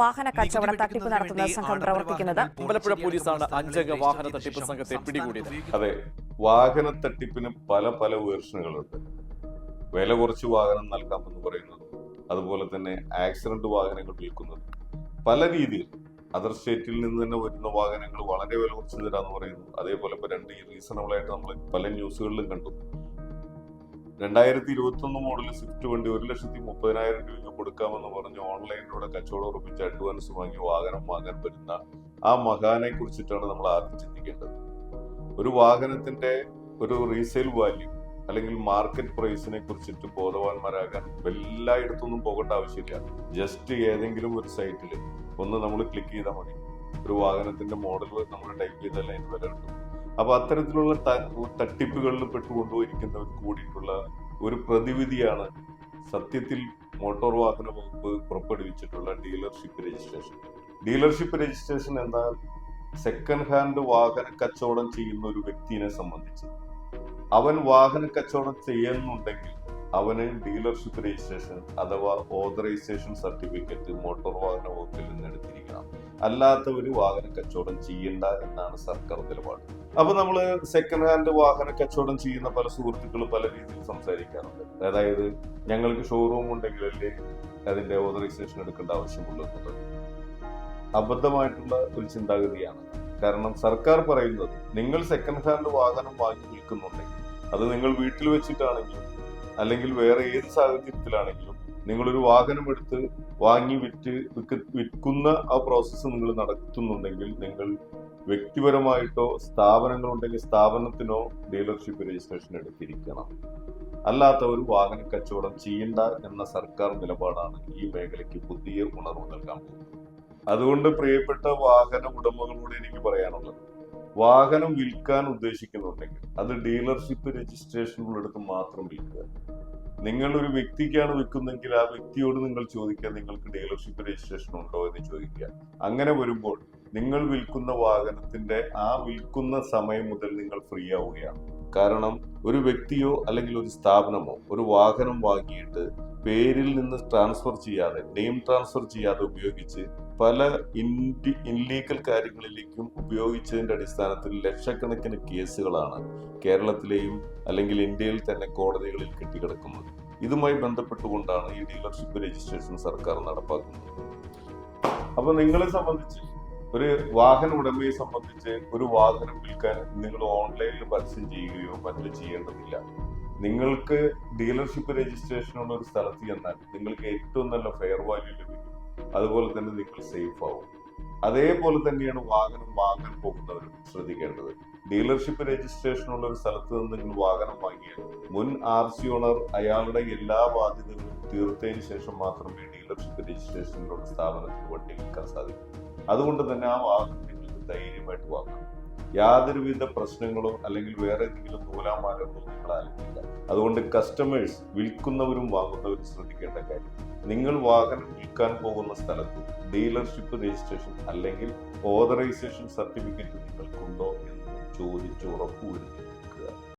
വാഹന കച്ചവട തട്ടിപ്പ് നടത്തുന്ന സംഘം പ്രവർത്തിക്കുന്നത്. അമ്പലപ്പുഴ പോലീസാണ് അഞ്ചംഗ വാഹന തട്ടിപ്പ് സംഘത്തെ പിടികൂടിയത്. അതെ വാഹന തട്ടിപ്പിന് പല പല വേർഷനുകളുണ്ട്. വില കുറച്ച് വാഹനം നൽകാമെന്ന് പറയുന്നത് അതുപോലെ തന്നെ ആക്സിഡന്റ് വാഹനങ്ങൾ വിൽക്കുന്നത്. പല രീതിയിൽ അതർ സ്റ്റേറ്റിൽ നിന്ന് തന്നെ വരുന്ന വാഹനങ്ങൾ വളരെ വില കുറച്ച് തരാന്ന് പറയുന്നു. അതേപോലെ ഇപ്പൊ രണ്ട് റീസണബിൾ ആയിട്ട് നമ്മൾ പല ന്യൂസുകളിലും കണ്ടു. രണ്ടായിരത്തി ഇരുപത്തി ഒന്ന് മോഡൽ സ്വിഫ്റ്റ് വണ്ടി ഒരു ലക്ഷത്തി മുപ്പതിനായിരം രൂപയ്ക്ക് കൊടുക്കാമെന്ന് പറഞ്ഞ് ഓൺലൈനിലൂടെ കച്ചവടം ഉറപ്പിച്ച് അഡ്വാൻസ് വാങ്ങി വാഹനം വാങ്ങാൻ വരുന്ന ആ മഹാനെ കുറിച്ചിട്ടാണ് നമ്മൾ ആദ്യം ചിന്തിക്കേണ്ടത്. ഒരു വാഹനത്തിന്റെ ഒരു റീസെയിൽ വാല്യൂ അല്ലെങ്കിൽ മാർക്കറ്റ് പ്രൈസിനെ കുറിച്ചിട്ട് ബോധവാന്മാരാകാൻ എല്ലായിടത്തൊന്നും പോകേണ്ട ആവശ്യമില്ല. ജസ്റ്റ് ഏതെങ്കിലും ഒരു സൈറ്റിൽ ഒന്ന് നമ്മൾ ക്ലിക്ക് ചെയ്താൽ മതി. ഒരു വാഹനത്തിന്റെ മോഡൽ നമ്മൾ ടൈപ്പ് ചെയ്താൽ അതിന് വില കിട്ടും. അപ്പൊ അത്തരത്തിലുള്ള തട്ടിപ്പുകളിൽ പെട്ടുകൊണ്ടുപോയിരിക്കുന്നവർ കൂടിയിട്ടുള്ള ഒരു പ്രതിവിധിയാണ് സത്യത്തിൽ മോട്ടോർ വാഹന വകുപ്പ് പുറപ്പെടുവിച്ചിട്ടുള്ള ഡീലർഷിപ്പ് രജിസ്ട്രേഷൻ. ഡീലർഷിപ്പ് രജിസ്ട്രേഷൻ എന്നാൽ സെക്കൻഡ് ഹാൻഡ് വാഹന കച്ചവടം ചെയ്യുന്ന ഒരു വ്യക്തിയെ സംബന്ധിച്ച്. അവൻ വാഹന കച്ചവടം ചെയ്യുന്നുണ്ടെങ്കിൽ അവന് ഡീലർഷിപ്പ് രജിസ്ട്രേഷൻ അഥവാ ഓതറൈസേഷൻ സർട്ടിഫിക്കറ്റ് മോട്ടോർ വാഹന വകുപ്പിൽ നിന്ന് എടുത്തിരിക്കണം അല്ലാത്തവര് വാഹന കച്ചവടം ചെയ്യണ്ട എന്നാണ് സർക്കാർ നിലപാട്. അപ്പൊ നമ്മൾ സെക്കൻഡ് ഹാൻഡ് വാഹന കച്ചവടം ചെയ്യുന്ന പല സുഹൃത്തുക്കളും പല രീതിയിൽ സംസാരിക്കാറുണ്ട്. അതായത് ഞങ്ങൾക്ക് ഷോറൂം ഉണ്ടെങ്കിലല്ലേ അതിന്റെ ഓതറൈസേഷൻ എടുക്കേണ്ട ആവശ്യമുള്ളൂ എന്നുള്ളത് അബദ്ധമായിട്ടുള്ള ഒരു ചിന്താഗതിയാണ്. കാരണം സർക്കാർ പറയുന്നത് നിങ്ങൾ സെക്കൻഡ് ഹാൻഡ് വാഹനം വാങ്ങി വിൽക്കുന്നുണ്ടെങ്കിൽ അത് നിങ്ങൾ വീട്ടിൽ വെച്ചിട്ടാണെങ്കിലും അല്ലെങ്കിൽ വേറെ ഏത് സാഹചര്യത്തിലാണെങ്കിലും നിങ്ങളൊരു വാഹനം എടുത്ത് വാങ്ങി വിറ്റ് വിൽക്ക- വിൽക്കുന്ന ആ പ്രോസസ്സ് നിങ്ങൾ നടത്തുന്നുണ്ടെങ്കിൽ നിങ്ങൾ വ്യക്തിപരമായിട്ടോ സ്ഥാപനങ്ങളുണ്ടെങ്കിൽ സ്ഥാപനത്തിനോ ഡീലർഷിപ്പ് രജിസ്ട്രേഷൻ എടുത്തിരിക്കണം. ഒരു വാഹന കച്ചവടം ചെയ്യണ്ട എന്ന സർക്കാർ നിലപാടാണ് ഈ മേഖലയ്ക്ക് പുതിയ ഉണർവ് നൽകാൻ പോകുന്നത്. അതുകൊണ്ട് പ്രിയപ്പെട്ട വാഹന ഉടമകളോട് എനിക്ക് പറയാനുള്ളത് വാഹനം വിൽക്കാൻ ഉദ്ദേശിക്കുന്നുണ്ടെങ്കിൽ അത് ഡീലർഷിപ്പ് രജിസ്ട്രേഷൻ മാത്രം വിൽക്കുക. നിങ്ങൾ ഒരു വ്യക്തിക്കാണ് വിൽക്കുന്നെങ്കിൽ ആ വ്യക്തിയോട് നിങ്ങൾ ചോദിക്കുക നിങ്ങൾക്ക് ഡീലർഷിപ്പ് രജിസ്ട്രേഷൻ ഉണ്ടോ? എന്ന് ചോദിക്കുക. അങ്ങനെ വരുമ്പോൾ നിങ്ങൾ വിൽക്കുന്ന വാഹനത്തിന്റെ ആ വിൽക്കുന്ന സമയം മുതൽ നിങ്ങൾ ഫ്രീ ആവുകയാണ്. കാരണം ഒരു വ്യക്തിയോ അല്ലെങ്കിൽ ഒരു സ്ഥാപനമോ ഒരു വാഹനം വാങ്ങിയിട്ട് പേരിൽ നിന്ന് ട്രാൻസ്ഫർ ചെയ്യാതെ നെയിം ട്രാൻസ്ഫർ ചെയ്യാതെ ഉപയോഗിച്ച് പല ഇൻഡി ഇൻലീഗൽ കാര്യങ്ങളിലേക്കും ഉപയോഗിച്ചതിന്റെ അടിസ്ഥാനത്തിൽ ലക്ഷക്കണക്കിന് കേസുകളാണ് കേരളത്തിലെയും അല്ലെങ്കിൽ ഇന്ത്യയിൽ തന്നെ കോടതികളിൽ കെട്ടിക്കിടക്കുന്നത്. ഇതുമായി ബന്ധപ്പെട്ടുകൊണ്ടാണ് ഈ ഡീലർഷിപ്പ് രജിസ്ട്രേഷൻ സർക്കാർ നടപ്പാക്കുന്നത്. അപ്പോൾ നിങ്ങളെ സംബന്ധിച്ച് ഒരു വാഹന ഉടമയെ സംബന്ധിച്ച് ഒരു വാഹനം വിൽക്കാൻ നിങ്ങൾ ഓൺലൈനിൽ പരസ്യം ചെയ്യുകയോ മറ്റോ ചെയ്യേണ്ടതില്ല. നിങ്ങൾക്ക് ഡീലർഷിപ്പ് രജിസ്ട്രേഷനുള്ള ഒരു സ്ഥലത്ത് ചെന്നാൽ നിങ്ങൾക്ക് ഏറ്റവും നല്ല ഫെയർ വാല്യൂ ലഭിക്കും. അതുപോലെ തന്നെ നിങ്ങൾ സേഫ് ആവും. അതേപോലെ തന്നെയാണ് വാഹനം വാങ്ങാൻ പോകുന്നവരും ശ്രദ്ധിക്കേണ്ടത്. ഡീലർഷിപ്പ് രജിസ്ട്രേഷൻ ഉള്ള ഒരു സ്ഥലത്ത് നിന്ന് നിങ്ങൾ വാഹനം വാങ്ങിയാൽ മുൻ ആർ സി ഓണർ അയാളുടെ എല്ലാ ബാധ്യതകളും തീർത്തതിന് ശേഷം മാത്രമേ ഡീലർഷിപ്പ് രജിസ്ട്രേഷനിലുള്ള സ്ഥാപനത്തിൽ വണ്ടി വിൽക്കാൻ സാധിക്കൂ. അതുകൊണ്ട് തന്നെ ആ വാഹനം നിങ്ങൾക്ക് ധൈര്യമായിട്ട് വാങ്ങാം യാതൊരുവിധ പ്രശ്നങ്ങളോ അല്ലെങ്കിൽ വേറെ എന്തെങ്കിലും നൂലാമാലകളോ നിങ്ങൾ ആലോചിക്കില്ല. അതുകൊണ്ട് കസ്റ്റമേഴ്സ് വിൽക്കുന്നവരും വാങ്ങുന്നവരും ശ്രദ്ധിക്കേണ്ട കാര്യം നിങ്ങൾ വാഹനം വിൽക്കാൻ പോകുന്ന സ്ഥലത്ത് ഡീലർഷിപ്പ് രജിസ്ട്രേഷൻ അല്ലെങ്കിൽ ഓതറൈസേഷൻ സർട്ടിഫിക്കറ്റ് നിങ്ങൾക്കുണ്ടോ എന്ന് ചോദിച്ച് ഉറപ്പുവരുത്തുക